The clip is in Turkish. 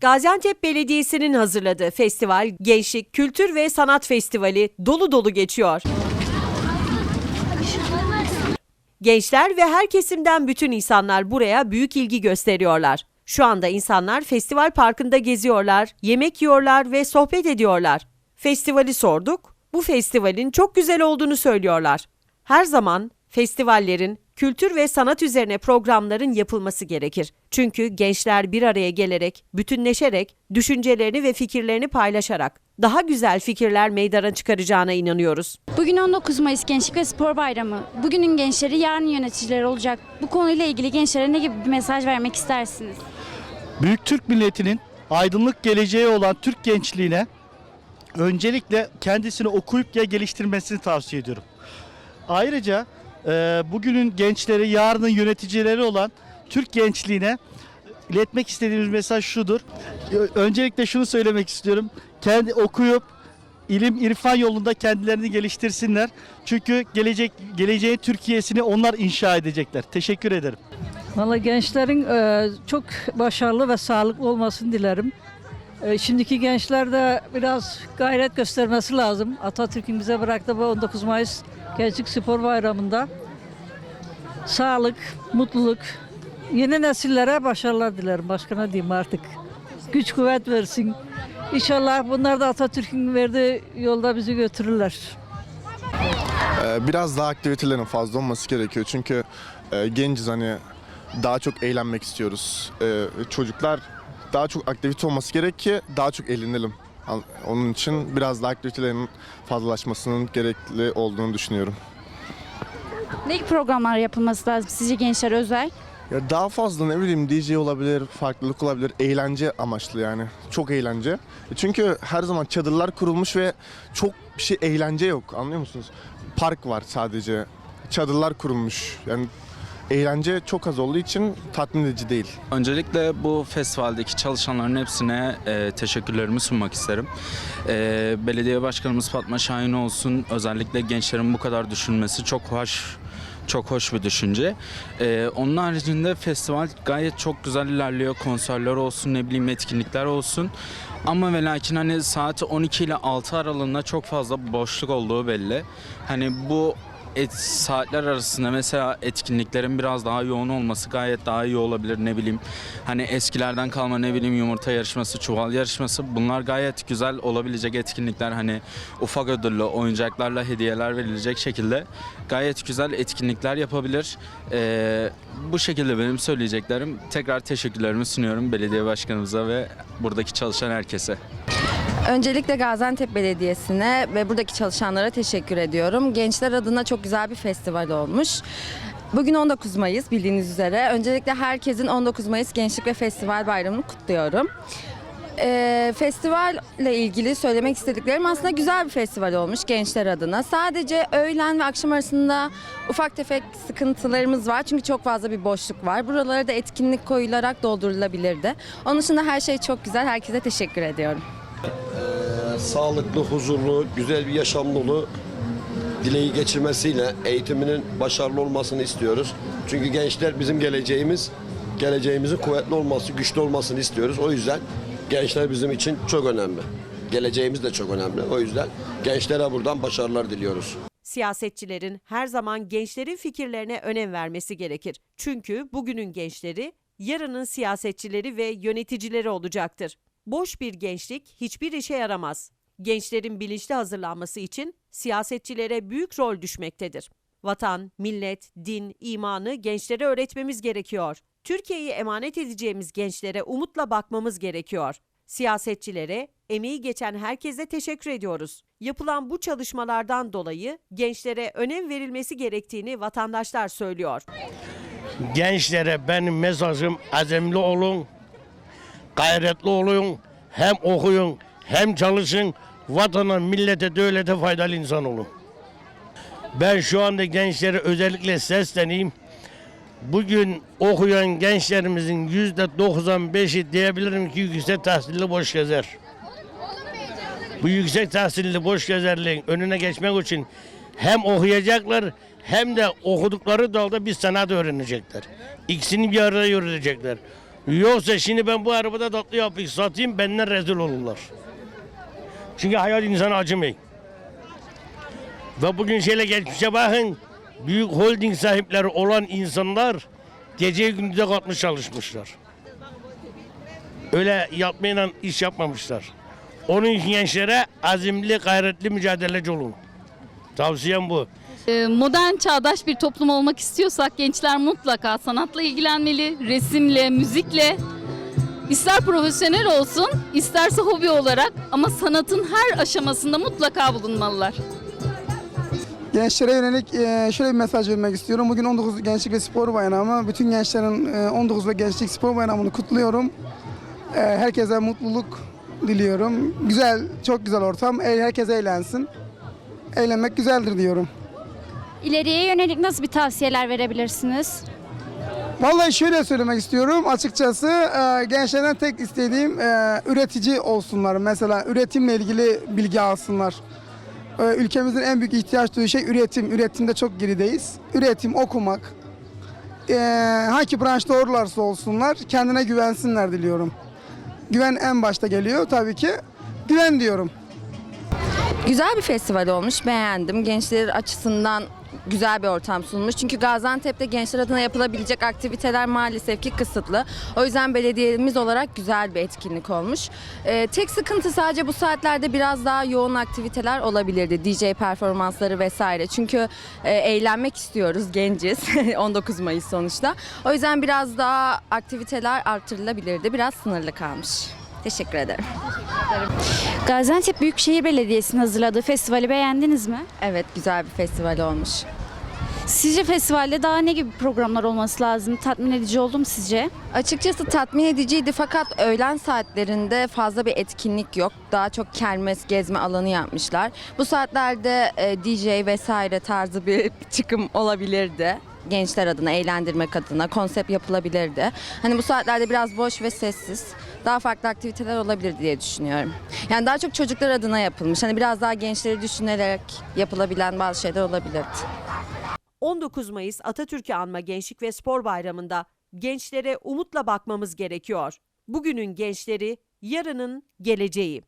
Gaziantep Belediyesi'nin hazırladığı festival, Gençlik, Kültür ve Sanat Festivali dolu dolu geçiyor. Gençler ve her kesimden bütün insanlar buraya büyük ilgi gösteriyorlar. Şu anda insanlar festival parkında geziyorlar, yemek yiyorlar ve sohbet ediyorlar. Festivali sorduk, bu festivalin çok güzel olduğunu söylüyorlar. Her zaman festivallerin, kültür ve sanat üzerine programların yapılması gerekir. Çünkü gençler bir araya gelerek, bütünleşerek, düşüncelerini ve fikirlerini paylaşarak daha güzel fikirler meydana çıkaracağına inanıyoruz. Bugün 19 Mayıs Gençlik ve Spor Bayramı. Bugünün gençleri yarın yöneticileri olacak. Bu konuyla ilgili gençlere ne gibi bir mesaj vermek istersiniz? Büyük Türk milletinin aydınlık geleceği olan Türk gençliğine öncelikle kendisini okuyup ya geliştirmesini tavsiye ediyorum. Ayrıca e, bugünün gençleri, yarının yöneticileri olan Türk gençliğine iletmek istediğimiz mesaj şudur. Öncelikle şunu söylemek istiyorum. Kendi okuyup ilim irfan yolunda kendilerini geliştirsinler. Çünkü gelecek geleceğin Türkiye'sini onlar inşa edecekler. Teşekkür ederim. Valla gençlerin e, çok başarılı ve sağlıklı olmasını dilerim. E, şimdiki gençler de biraz gayret göstermesi lazım. Atatürk'ün bize bıraktığı bu 19 Mayıs Gençlik Spor Bayramı'nda sağlık, mutluluk, yeni nesillere başarılar dilerim. Başka ne diyeyim artık. Güç kuvvet versin. İnşallah bunlar da Atatürk'ün verdiği yolda bizi götürürler. Ee, Biraz daha aktivitelerin fazla olması gerekiyor çünkü e, genciz hani daha çok eğlenmek istiyoruz. Ee, çocuklar daha çok aktivite olması gerek ki daha çok eğlenelim. Onun için biraz daha aktivitelerin fazlalaşmasının gerekli olduğunu düşünüyorum. Ne programlar yapılması lazım sizce gençler özel? Ya daha fazla ne bileyim DJ olabilir, farklılık olabilir, eğlence amaçlı yani. Çok eğlence. E Çünkü her zaman çadırlar kurulmuş ve çok bir şey eğlence yok anlıyor musunuz? Park var sadece. Çadırlar kurulmuş. Yani eğlence çok az olduğu için tatmin edici değil. Öncelikle bu festivaldeki çalışanların hepsine e, teşekkürlerimi sunmak isterim. E, belediye başkanımız Fatma Şahin olsun özellikle gençlerin bu kadar düşünmesi çok hoş çok hoş bir düşünce. E, onun haricinde festival gayet çok güzel ilerliyor. Konserler olsun ne bileyim etkinlikler olsun. Ama ve lakin hani saat 12 ile 6 aralığında çok fazla boşluk olduğu belli. Hani bu et, saatler arasında mesela etkinliklerin biraz daha yoğun olması gayet daha iyi olabilir ne bileyim. Hani eskilerden kalma ne bileyim yumurta yarışması, çuval yarışması bunlar gayet güzel olabilecek etkinlikler. Hani ufak ödüllü oyuncaklarla hediyeler verilecek şekilde gayet güzel etkinlikler yapabilir. Ee, bu şekilde benim söyleyeceklerim. Tekrar teşekkürlerimi sunuyorum belediye başkanımıza ve buradaki çalışan herkese. Öncelikle Gaziantep Belediyesi'ne ve buradaki çalışanlara teşekkür ediyorum. Gençler adına çok güzel bir festival olmuş. Bugün 19 Mayıs bildiğiniz üzere. Öncelikle herkesin 19 Mayıs Gençlik ve Festival Bayramı'nı kutluyorum. Ee, festivalle ilgili söylemek istediklerim aslında güzel bir festival olmuş gençler adına. Sadece öğlen ve akşam arasında ufak tefek sıkıntılarımız var. Çünkü çok fazla bir boşluk var. Buralara da etkinlik koyularak doldurulabilirdi. Onun dışında her şey çok güzel. Herkese teşekkür ediyorum. Sağlıklı, huzurlu, güzel bir yaşam dolu dileği geçirmesiyle eğitiminin başarılı olmasını istiyoruz. Çünkü gençler bizim geleceğimiz. Geleceğimizin kuvvetli olması, güçlü olmasını istiyoruz. O yüzden gençler bizim için çok önemli. Geleceğimiz de çok önemli. O yüzden gençlere buradan başarılar diliyoruz. Siyasetçilerin her zaman gençlerin fikirlerine önem vermesi gerekir. Çünkü bugünün gençleri yarının siyasetçileri ve yöneticileri olacaktır. Boş bir gençlik hiçbir işe yaramaz. Gençlerin bilinçli hazırlanması için siyasetçilere büyük rol düşmektedir. Vatan, millet, din, imanı gençlere öğretmemiz gerekiyor. Türkiye'yi emanet edeceğimiz gençlere umutla bakmamız gerekiyor. Siyasetçilere, emeği geçen herkese teşekkür ediyoruz. Yapılan bu çalışmalardan dolayı gençlere önem verilmesi gerektiğini vatandaşlar söylüyor. gençlere benim mesajım azimli olun, gayretli olun, hem okuyun hem çalışın, vatana, millete, devlete faydalı insan olun. Ben şu anda gençlere özellikle sesleneyim. Bugün okuyan gençlerimizin yüzde 95'i diyebilirim ki yüksek tahsilli boş gezer. Bu yüksek tahsilli boş gezerliğin önüne geçmek için hem okuyacaklar hem de okudukları dalda bir sanat öğrenecekler. İkisini bir arada yürütecekler. Yoksa şimdi ben bu arabada tatlı yapayım satayım benden rezil olurlar. Çünkü hayat insanı acımıyor. Ve bugün şöyle geçmişe bakın. Büyük holding sahipleri olan insanlar gece gündüze kalkmış çalışmışlar. Öyle yapmayla iş yapmamışlar. Onun için gençlere azimli, gayretli mücadeleci olun. Tavsiyem bu. Ee, Modern çağdaş bir toplum olmak istiyorsak gençler mutlaka sanatla ilgilenmeli, resimle, müzikle. İster profesyonel olsun, isterse hobi olarak ama sanatın her aşamasında mutlaka bulunmalılar. Gençlere yönelik e, şöyle bir mesaj vermek istiyorum. Bugün 19 Gençlik ve Spor Bayramı. Bütün gençlerin e, 19 ve Gençlik Spor Bayramı'nı kutluyorum. E, Herkese mutluluk diliyorum. Güzel, çok güzel ortam. E, Herkes eğlensin. Eğlenmek güzeldir diyorum. İleriye yönelik nasıl bir tavsiyeler verebilirsiniz? Vallahi şöyle söylemek istiyorum. Açıkçası e, gençlerden tek istediğim e, üretici olsunlar. Mesela üretimle ilgili bilgi alsınlar. E, ülkemizin en büyük ihtiyaç duyduğu şey üretim. Üretimde çok gerideyiz. Üretim, okumak. E, hangi branşta olurlarsa olsunlar kendine güvensinler diliyorum. Güven en başta geliyor tabii ki. Güven diyorum. Güzel bir festival olmuş, beğendim. Gençler açısından güzel bir ortam sunmuş. Çünkü Gaziantep'te gençler adına yapılabilecek aktiviteler maalesef ki kısıtlı. O yüzden belediyemiz olarak güzel bir etkinlik olmuş. Ee, tek sıkıntı sadece bu saatlerde biraz daha yoğun aktiviteler olabilirdi. DJ performansları vesaire. Çünkü e, eğlenmek istiyoruz, genciz. 19 Mayıs sonuçta. O yüzden biraz daha aktiviteler artırılabilirdi. Biraz sınırlı kalmış. Teşekkür ederim. Gaziantep Büyükşehir Belediyesi'nin hazırladığı festivali beğendiniz mi? Evet, güzel bir festival olmuş. Sizce festivalde daha ne gibi programlar olması lazım? Tatmin edici oldu mu sizce? Açıkçası tatmin ediciydi fakat öğlen saatlerinde fazla bir etkinlik yok. Daha çok kermes gezme alanı yapmışlar. Bu saatlerde e, DJ vesaire tarzı bir çıkım olabilirdi. Gençler adına, eğlendirmek adına konsept yapılabilirdi. Hani bu saatlerde biraz boş ve sessiz. Daha farklı aktiviteler olabilir diye düşünüyorum. Yani daha çok çocuklar adına yapılmış. Hani biraz daha gençleri düşünerek yapılabilen bazı şeyler olabilirdi. 19 Mayıs Atatürk'ü anma Gençlik ve Spor Bayramı'nda gençlere umutla bakmamız gerekiyor. Bugünün gençleri yarının geleceği.